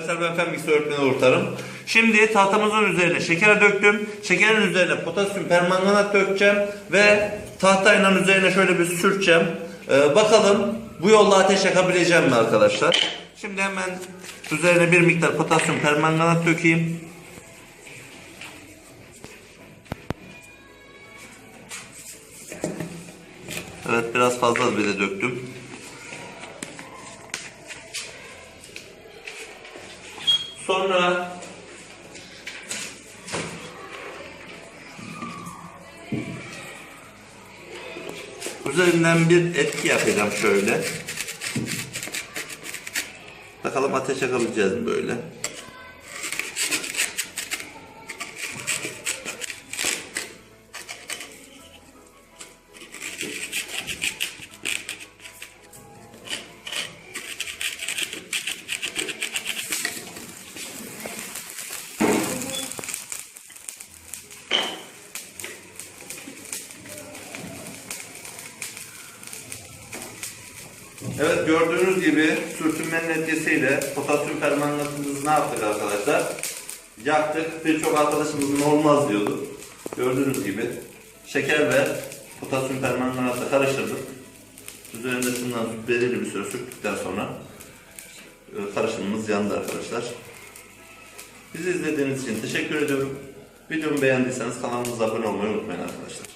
arkadaşlar ben fen bilgisi öğretmeni Ortarım. Şimdi tahtamızın üzerine şeker döktüm. Şekerin üzerine potasyum permanganat dökeceğim ve tahtayla üzerine şöyle bir sürteceğim. Ee, bakalım bu yolla ateş yakabileceğim mi arkadaşlar? Şimdi hemen üzerine bir miktar potasyum permanganat dökeyim. Evet biraz fazla bile döktüm. Sonra üzerinden bir etki yapacağım şöyle. Bakalım ateş yakabileceğiz mi böyle? Evet gördüğünüz gibi sürtünmenin etkisiyle potasyum permanganatımızı ne yaptık arkadaşlar? Yaktık. Birçok arkadaşımızın olmaz diyordu. Gördüğünüz gibi şeker ve potasyum permanganatla karıştırdık. Üzerinde şundan belirli bir süre sürttükten sonra e, karışımımız yandı arkadaşlar. Bizi izlediğiniz için teşekkür ediyorum. Videomu beğendiyseniz kanalımıza abone olmayı unutmayın arkadaşlar.